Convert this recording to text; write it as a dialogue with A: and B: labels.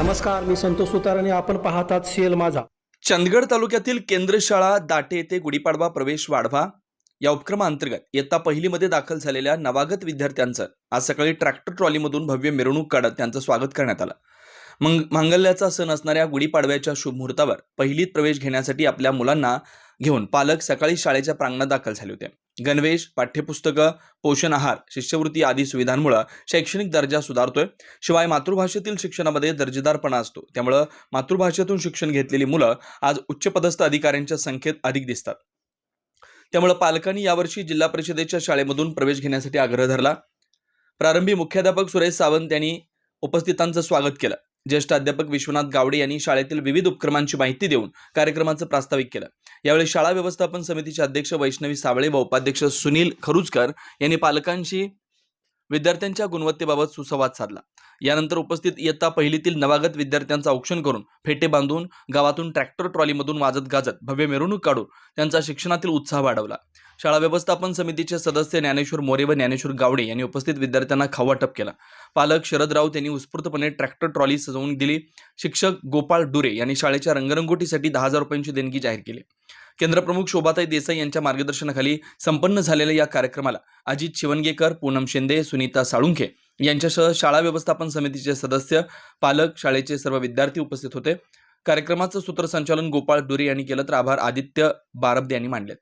A: नमस्कार मी संतोष सुतार आणि आपण पाहतात सीएल माझा.
B: चंदगड तालुक्यातील केंद्रशाळा दाटे येथे गुढीपाडवा प्रवेश वाढवा या उपक्रमाअंतर्गत इयत्ता पहिलीमध्ये दाखल झालेल्या नवागत विद्यार्थ्यांचं आज सकाळी ट्रॅक्टर ट्रॉलीमधून भव्य मिरवणूक काढत त्यांचं स्वागत करण्यात आलं. मंग मांगल्याचा सण असणाऱ्या गुढीपाडव्याच्या शुभ मुहूर्तावर पहिलीत प्रवेश घेण्यासाठी आपल्या मुलांना घेऊन पालक सकाळी शाळेच्या प्रांगणात दाखल झाले होते. गणवेश पाठ्यपुस्तकं पोषण आहार शिष्यवृत्ती आदी सुविधांमुळे शैक्षणिक दर्जा सुधारतोय. शिवाय मातृभाषेतील शिक्षणामध्ये दर्जेदारपणा असतो. त्यामुळं मातृभाषेतून शिक्षण घेतलेली मुलं आज उच्चपदस्थ अधिकाऱ्यांच्या संख्येत अधिक दिसतात. त्यामुळे पालकांनी यावर्षी जिल्हा परिषदेच्या शाळेमधून प्रवेश घेण्यासाठी आग्रह धरला. प्रारंभी मुख्याध्यापक सुरेश सावंत यांनी उपस्थितांचं स्वागत केलं. ज्येष्ठ अध्यापक विश्वनाथ गावडे यांनी शाळेतील विविध उपक्रमांची माहिती देऊन कार्यक्रमाचं प्रास्ताविक केलं. यावेळी शाळा व्यवस्थापन समितीचे अध्यक्ष वैष्णवी सावळे व उपाध्यक्ष सुनील खरुजकर यांनी पालकांशी विद्यार्थ्यांच्या गुणवत्तेबाबत सुसंवाद साधला. यानंतर उपस्थित इयत्ता पहिलीतील नवागत विद्यार्थ्यांचं औक्षण करून फेटे बांधून गावातून ट्रॅक्टर ट्रॉलीमधून वाजत गाजत भव्य मिरवणूक काढून त्यांचा शिक्षणातील उत्साह वाढवला. शाळा व्यवस्थापन समितीचे सदस्य ज्ञानेश्वर मोरे व ज्ञानेश्वर गावडे यांनी उपस्थित विद्यार्थ्यांना खावाटप केला पालक शरद राऊत यांनी उत्स्फूर्तपणे ट्रॅक्टर ट्रॉली सजवून दिली. शिक्षक गोपाळ डुरे यांनी शाळेच्या रंगरंगोटीसाठी दहा हजार रुपयांची देणगी जाहीर केली. केंद्रप्रमुख शोभाताई देसाई यांच्या मार्गदर्शनाखाली संपन्न झालेल्या या कार्यक्रमाला अजित शिवणगेकर पूनम शिंदे सुनीता साळुंखे यांच्यासह शाळा व्यवस्थापन समितीचे सदस्य पालक शाळेचे सर्व विद्यार्थी उपस्थित होते. कार्यक्रमाचं सूत्रसंचालन गोपाळ डुरे यांनी केलं तर आभार आदित्य बारबदे यांनी मांडले